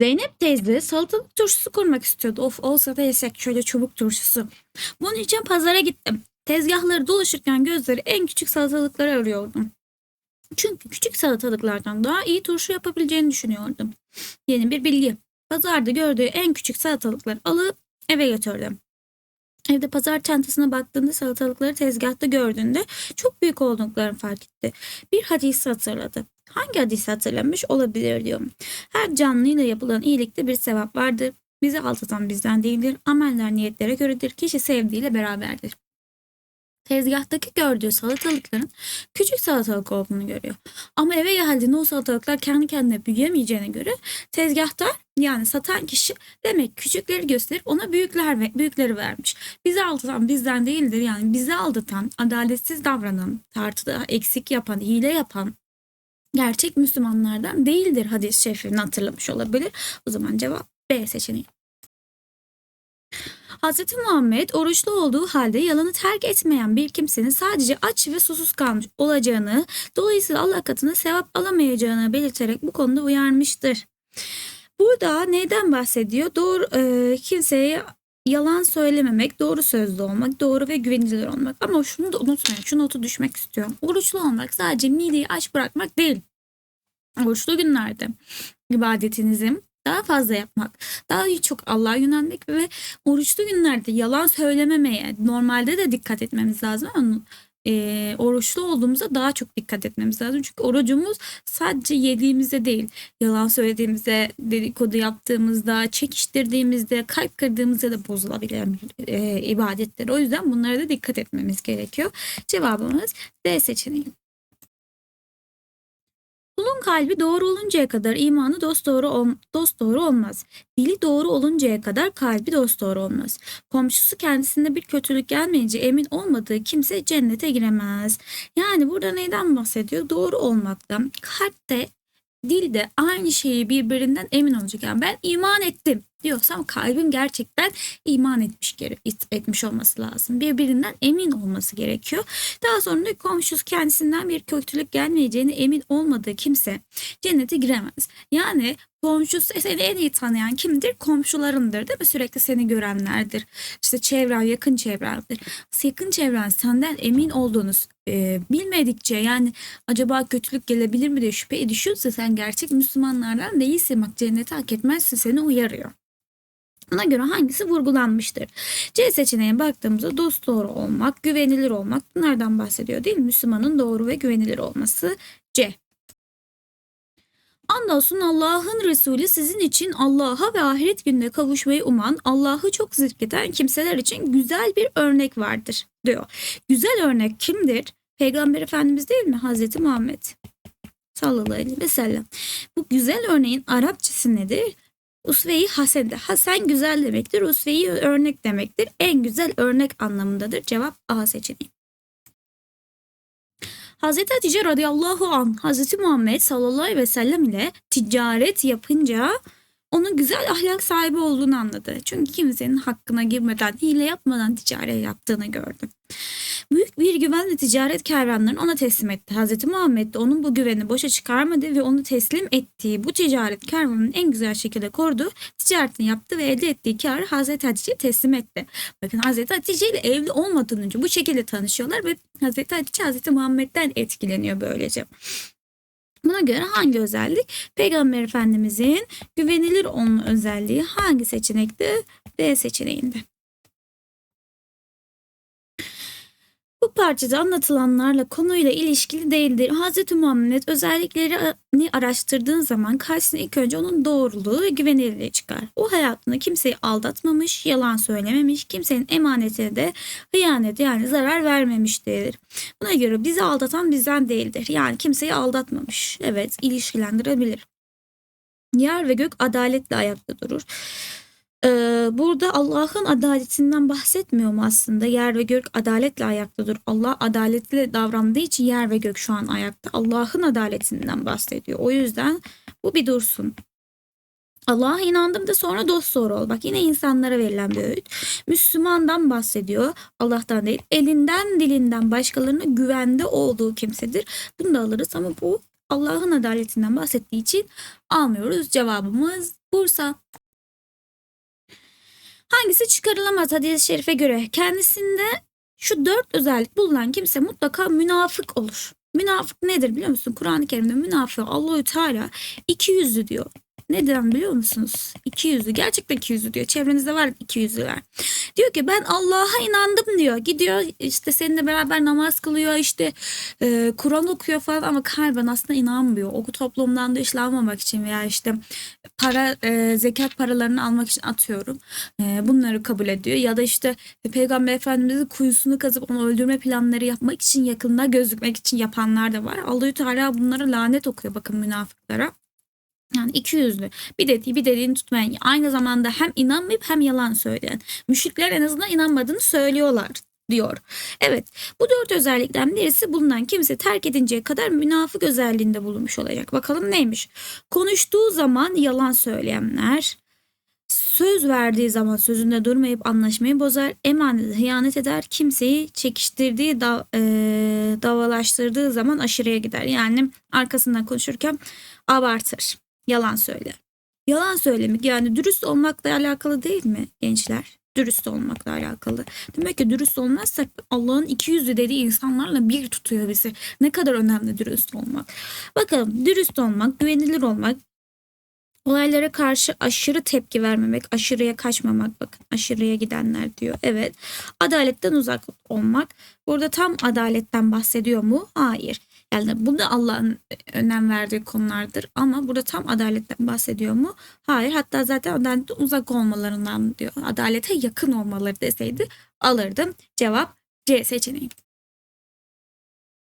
Zeynep teyze salatalık turşusu kurmak istiyordu. Of olsa da yesek şöyle çubuk turşusu. Bunun için pazara gittim. Tezgahları dolaşırken gözleri en küçük salatalıkları arıyordum. Çünkü küçük salatalıklardan daha iyi turşu yapabileceğini düşünüyordum. Yeni bir bilgi. Pazarda gördüğü en küçük salatalıkları alıp eve götürdüm. Evde pazar çantasına baktığında salatalıkları tezgahta gördüğünde çok büyük olduklarını fark etti. Bir hadisi hatırladı. Hangi hadisi hatırlamış olabilir diyorum. Her canlıyla yapılan iyilikte bir sevap vardır. Bizi aldatan bizden değildir. Ameller niyetlere göredir. Kişi sevdiğiyle beraberdir. Tezgahtaki gördüğü salatalıkların küçük salatalık olduğunu görüyor. Ama eve geldiğinde o salatalıklar kendi kendine büyüyemeyeceğine göre tezgahtar yani satan kişi demek küçükleri gösterip ona büyükler ve büyükleri vermiş. Bizi aldatan bizden değildir. Yani bizi aldatan, adaletsiz davranan, tartıda eksik yapan, hile yapan gerçek Müslümanlardan değildir hadis-i hatırlamış olabilir. O zaman cevap B seçeneği. Hz. Muhammed oruçlu olduğu halde yalanı terk etmeyen bir kimsenin sadece aç ve susuz kalmış olacağını, dolayısıyla Allah katında sevap alamayacağını belirterek bu konuda uyarmıştır. Burada neyden bahsediyor? Doğru e, kimseye yalan söylememek, doğru sözlü olmak, doğru ve güvenilir olmak. Ama şunu da unutmayın, şu notu düşmek istiyorum. Oruçlu olmak sadece mideyi aç bırakmak değil. Oruçlu günlerde ibadetinizin daha fazla yapmak, daha çok Allah'a yönelmek ve oruçlu günlerde yalan söylememeye normalde de dikkat etmemiz lazım ama e, oruçlu olduğumuzda daha çok dikkat etmemiz lazım. Çünkü orucumuz sadece yediğimizde değil, yalan söylediğimizde, dedikodu yaptığımızda, çekiştirdiğimizde, kalp kırdığımızda da bozulabilen e, ibadetler. O yüzden bunlara da dikkat etmemiz gerekiyor. Cevabımız D seçeneği. Kulun kalbi doğru oluncaya kadar imanı dost doğru dost doğru olmaz. Dili doğru oluncaya kadar kalbi dost doğru olmaz. Komşusu kendisinde bir kötülük gelmeyince emin olmadığı kimse cennete giremez. Yani burada neyden bahsediyor? Doğru olmaktan. Kalpte dilde aynı şeyi birbirinden emin olacak. Yani ben iman ettim diyorsam kalbim gerçekten iman etmiş etmiş olması lazım. Birbirinden emin olması gerekiyor. Daha sonra da komşusu kendisinden bir kötülük gelmeyeceğini emin olmadığı kimse cennete giremez. Yani komşusu seni en iyi tanıyan kimdir? Komşularındır değil mi? Sürekli seni görenlerdir. İşte çevren, yakın çevrendir. Yakın çevren senden emin olduğunuz e, bilmedikçe yani acaba kötülük gelebilir mi diye şüphe düşüyorsa sen gerçek Müslümanlardan değilsin. Bak cenneti hak etmezsin seni uyarıyor. Buna göre hangisi vurgulanmıştır? C seçeneğine baktığımızda dost doğru olmak, güvenilir olmak bunlardan bahsediyor değil mi? Müslümanın doğru ve güvenilir olması C. Andolsun Allah'ın Resulü sizin için Allah'a ve ahiret gününe kavuşmayı uman, Allah'ı çok zikreden kimseler için güzel bir örnek vardır diyor. Güzel örnek kimdir? Peygamber Efendimiz değil mi? Hazreti Muhammed sallallahu aleyhi ve sellem. Bu güzel örneğin Arapçası nedir? Usve-i hasende. Hasen güzel demektir. Usve-i örnek demektir. En güzel örnek anlamındadır. Cevap A seçeneği. Hazreti Hatice radıyallahu an Hazreti Muhammed sallallahu aleyhi ve sellem ile ticaret yapınca onun güzel ahlak sahibi olduğunu anladı. Çünkü kimsenin hakkına girmeden, hile yapmadan ticaret yaptığını gördü. Büyük bir güvenle ticaret kervanlarını ona teslim etti. Hz. Muhammed de onun bu güveni boşa çıkarmadı ve onu teslim ettiği bu ticaret kervanını en güzel şekilde korudu. Ticaretini yaptı ve elde ettiği karı Hz. Hatice'ye teslim etti. Bakın Hz. Hatice ile evli olmadan önce bu şekilde tanışıyorlar ve Hz. Hatice Hz. Muhammed'den etkileniyor böylece. Buna göre hangi özellik? Peygamber Efendimizin güvenilir olma özelliği hangi seçenekte? D seçeneğinde. Bu parçada anlatılanlarla konuyla ilişkili değildir. Hz. Muhammed özelliklerini araştırdığın zaman karşısına ilk önce onun doğruluğu ve güvenilirliği çıkar. O hayatında kimseyi aldatmamış, yalan söylememiş, kimsenin emanetine de hıyanet yani zarar vermemiştir. Buna göre bizi aldatan bizden değildir. Yani kimseyi aldatmamış. Evet ilişkilendirebilir. Yer ve gök adaletle ayakta durur. Burada Allah'ın adaletinden bahsetmiyor mu aslında? Yer ve gök adaletle ayaktadır. Allah adaletli davrandığı için yer ve gök şu an ayakta. Allah'ın adaletinden bahsediyor. O yüzden bu bir dursun. Allah'a inandım da sonra dost doğru ol. Bak yine insanlara verilen bir öğüt. Müslümandan bahsediyor. Allah'tan değil. Elinden dilinden başkalarına güvende olduğu kimsedir. Bunu da alırız ama bu Allah'ın adaletinden bahsettiği için almıyoruz. Cevabımız Bursa. Hangisi çıkarılamaz hadis-i şerife göre? Kendisinde şu dört özellik bulunan kimse mutlaka münafık olur. Münafık nedir biliyor musun? Kur'an-ı Kerim'de münafık Allahü Teala iki yüzlü diyor. Neden biliyor musunuz? İki yüzlü. Gerçekten iki yüzlü diyor. Çevrenizde var iki yüzlüler. Diyor ki ben Allah'a inandım diyor. Gidiyor işte seninle beraber namaz kılıyor işte e, Kur'an okuyor falan ama kalben aslında inanmıyor. O toplumdan dışlanmamak için veya işte para e, zekat paralarını almak için atıyorum. E, bunları kabul ediyor. Ya da işte Peygamber Efendimiz'in kuyusunu kazıp onu öldürme planları yapmak için yakında gözükmek için yapanlar da var. Allahü Teala bunlara lanet okuyor bakın münafıklara. Yani iki yüzlü. Bir dediği bir dediğini tutmayan. Aynı zamanda hem inanmayıp hem yalan söyleyen. Müşrikler en azından inanmadığını söylüyorlar diyor. Evet bu dört özellikten birisi bulunan kimse terk edinceye kadar münafık özelliğinde bulunmuş olacak. Bakalım neymiş? Konuştuğu zaman yalan söyleyenler, söz verdiği zaman sözünde durmayıp anlaşmayı bozar, emanete hıyanet eder, kimseyi çekiştirdiği, da, e, davalaştırdığı zaman aşırıya gider. Yani arkasından konuşurken abartır, yalan söyler. Yalan söylemek yani dürüst olmakla alakalı değil mi gençler? Dürüst olmakla alakalı. Demek ki dürüst olmazsak Allah'ın iki yüzlü dediği insanlarla bir tutuyor bizi. Ne kadar önemli dürüst olmak. Bakalım dürüst olmak, güvenilir olmak, Olaylara karşı aşırı tepki vermemek, aşırıya kaçmamak bakın aşırıya gidenler diyor. Evet. Adaletten uzak olmak. Burada tam adaletten bahsediyor mu? Hayır. Yani bu da Allah'ın önem verdiği konulardır ama burada tam adaletten bahsediyor mu? Hayır. Hatta zaten adaletten uzak olmalarından diyor. Adalete yakın olmaları deseydi alırdım. Cevap C seçeneği.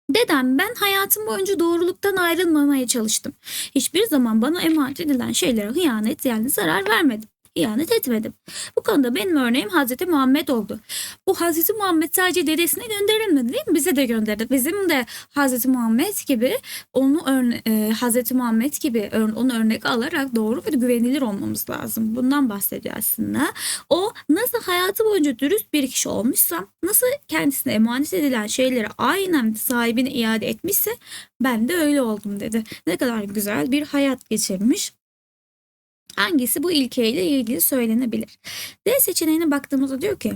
Dedem ben hayatım boyunca doğruluktan ayrılmamaya çalıştım. Hiçbir zaman bana emanet edilen şeylere hıyanet yani zarar vermedim. İhanet etmedim. Bu konuda benim örneğim Hazreti Muhammed oldu. Bu Hazreti Muhammed sadece dedesine gönderilmedi değil mi? Bize de gönderdi. Bizim de Hazreti Muhammed gibi onu örne e, Hazreti Muhammed gibi onu örnek alarak doğru ve güvenilir olmamız lazım. Bundan bahsediyor aslında. O nasıl hayatı boyunca dürüst bir kişi olmuşsa, nasıl kendisine emanet edilen şeyleri aynen sahibine iade etmişse ben de öyle oldum dedi. Ne kadar güzel bir hayat geçirmiş. Hangisi bu ilkeyle ilgili söylenebilir? D seçeneğine baktığımızda diyor ki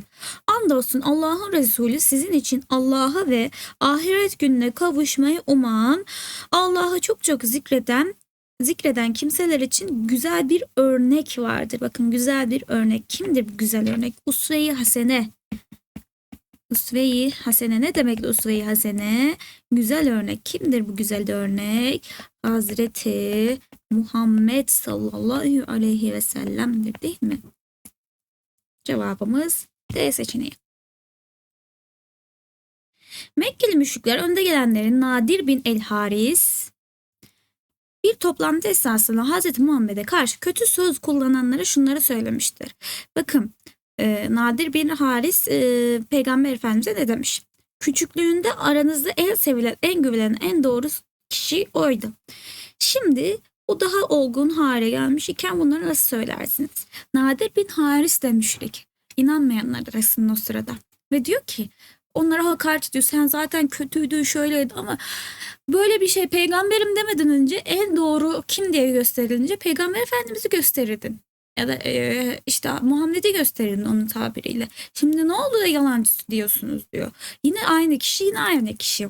Andolsun Allah'ın Resulü sizin için Allah'a ve ahiret gününe kavuşmayı uman, Allah'ı çok çok zikreden zikreden kimseler için güzel bir örnek vardır. Bakın güzel bir örnek. Kimdir bu güzel örnek? Usve-i Hasene. Usve-i Hasene ne demek Usve-i Hasene? Güzel örnek. Kimdir bu güzel örnek? Hazreti Muhammed sallallahu aleyhi ve sellem'dir değil mi? Cevabımız D seçeneği. Mekkeli müşrikler önde gelenlerin Nadir bin El Haris bir toplantı esnasında Hz. Muhammed'e karşı kötü söz kullananlara şunları söylemiştir. Bakın e, Nadir bin Haris e, Peygamber Efendimiz'e ne demiş? Küçüklüğünde aranızda en sevilen, en güvenen, en doğru kişi oydu. Şimdi o daha olgun hale gelmiş iken bunları nasıl söylersiniz? Nadir bin Haris de müşrik. İnanmayanlar arasında o sırada. Ve diyor ki onlara hakaret ediyor. Sen zaten kötüydün şöyleydi ama böyle bir şey peygamberim demeden önce en doğru kim diye gösterilince peygamber efendimizi gösterirdin. Ya da e, işte Muhammed'i gösterirdin onun tabiriyle. Şimdi ne oldu da yalancısı diyorsunuz diyor. Yine aynı kişi yine aynı kişi.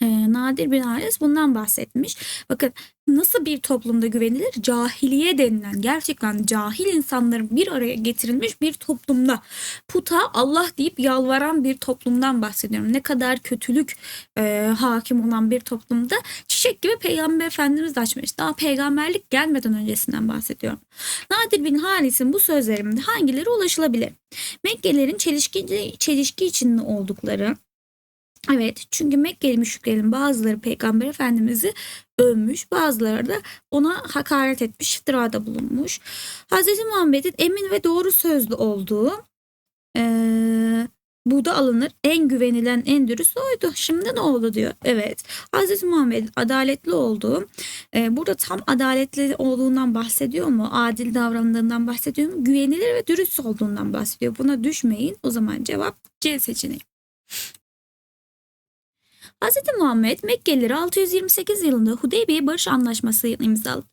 E, Nadir bin Haris bundan bahsetmiş. Bakın nasıl bir toplumda güvenilir? Cahiliye denilen gerçekten cahil insanların bir araya getirilmiş bir toplumda puta Allah deyip yalvaran bir toplumdan bahsediyorum. Ne kadar kötülük e, hakim olan bir toplumda çiçek gibi peygamber efendimiz açmış. Daha peygamberlik gelmeden öncesinden bahsediyorum. Nadir bin Haris'in bu sözlerinde hangileri ulaşılabilir? Mekkelilerin çelişki, çelişki içinde oldukları, Evet çünkü Mekkeli müşriklerin bazıları Peygamber Efendimiz'i övmüş bazıları da ona hakaret etmiş iftirada bulunmuş. Hz. Muhammed'in emin ve doğru sözlü olduğu ee, bu da alınır. En güvenilen en dürüst oydu. Şimdi ne oldu diyor. Evet. Hz. Muhammed adaletli olduğu. E, burada tam adaletli olduğundan bahsediyor mu? Adil davrandığından bahsediyor mu? Güvenilir ve dürüst olduğundan bahsediyor. Buna düşmeyin. O zaman cevap C seçeneği. Hz. Muhammed Mekkelileri 628 yılında Hudeybiye Barış Anlaşması imzaladı.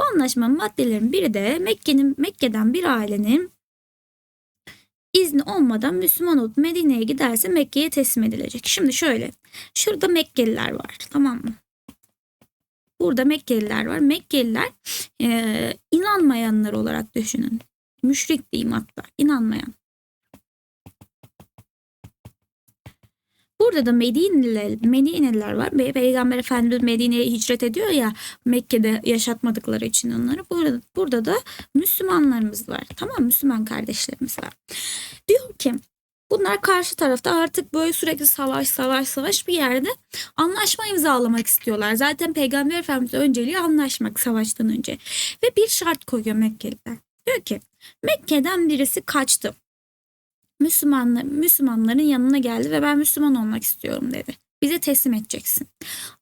Bu anlaşmanın maddelerin biri de Mekke'nin Mekke'den bir ailenin izni olmadan Müslüman olup Medine'ye giderse Mekke'ye teslim edilecek. Şimdi şöyle. Şurada Mekkeliler var. Tamam mı? Burada Mekkeliler var. Mekkeliler eee, inanmayanlar olarak düşünün. Müşrik diyeyim hatta. inanmayan. Burada da Medineliler, Medineliler var. Pe- Peygamber Efendimiz Medine'ye hicret ediyor ya Mekke'de yaşatmadıkları için onları. Burada, burada da Müslümanlarımız var. Tamam Müslüman kardeşlerimiz var. Diyor ki bunlar karşı tarafta artık böyle sürekli savaş savaş savaş bir yerde anlaşma imzalamak istiyorlar. Zaten Peygamber Efendimiz önceliği anlaşmak savaştan önce. Ve bir şart koyuyor Mekkeliler. Diyor ki Mekke'den birisi kaçtı. Müslümanlar, Müslümanların yanına geldi ve ben Müslüman olmak istiyorum dedi. Bize teslim edeceksin.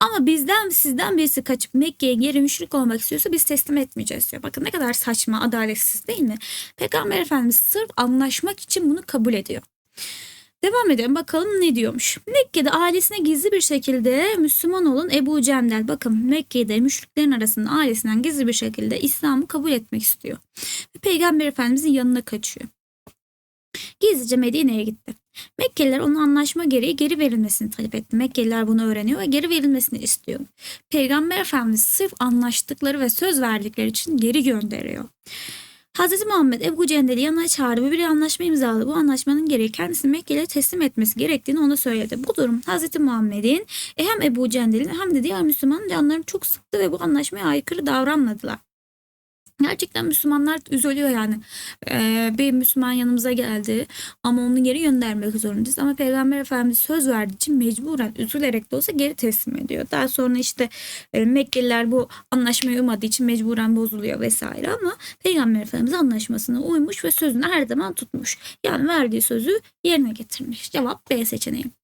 Ama bizden sizden birisi kaçıp Mekke'ye geri müşrik olmak istiyorsa biz teslim etmeyeceğiz diyor. Bakın ne kadar saçma, adaletsiz değil mi? Peygamber Efendimiz sırf anlaşmak için bunu kabul ediyor. Devam edelim bakalım ne diyormuş. Mekke'de ailesine gizli bir şekilde Müslüman olan Ebu Cemdel. Bakın Mekke'de müşriklerin arasında ailesinden gizli bir şekilde İslam'ı kabul etmek istiyor. Ve Peygamber Efendimizin yanına kaçıyor. Gizlice Medine'ye gitti. Mekkeliler onun anlaşma gereği geri verilmesini talep etti. Mekkeliler bunu öğreniyor ve geri verilmesini istiyor. Peygamber Efendimiz sırf anlaştıkları ve söz verdikleri için geri gönderiyor. Hz. Muhammed Ebu Cendel'i yanına çağırdı ve bir anlaşma imzaladı. Bu anlaşmanın gereği kendisini Mekke'ye teslim etmesi gerektiğini ona söyledi. Bu durum Hz. Muhammed'in e, hem Ebu Cendel'in hem de diğer Müslümanın canlarını çok sıktı ve bu anlaşmaya aykırı davranmadılar. Gerçekten Müslümanlar üzülüyor yani. Ee, bir Müslüman yanımıza geldi ama onu geri göndermek zorundayız. Ama Peygamber Efendimiz söz verdiği için mecburen üzülerek de olsa geri teslim ediyor. Daha sonra işte e, Mekkeliler bu anlaşmayı uymadığı için mecburen bozuluyor vesaire ama Peygamber Efendimiz anlaşmasına uymuş ve sözünü her zaman tutmuş. Yani verdiği sözü yerine getirmiş. Cevap B seçeneği.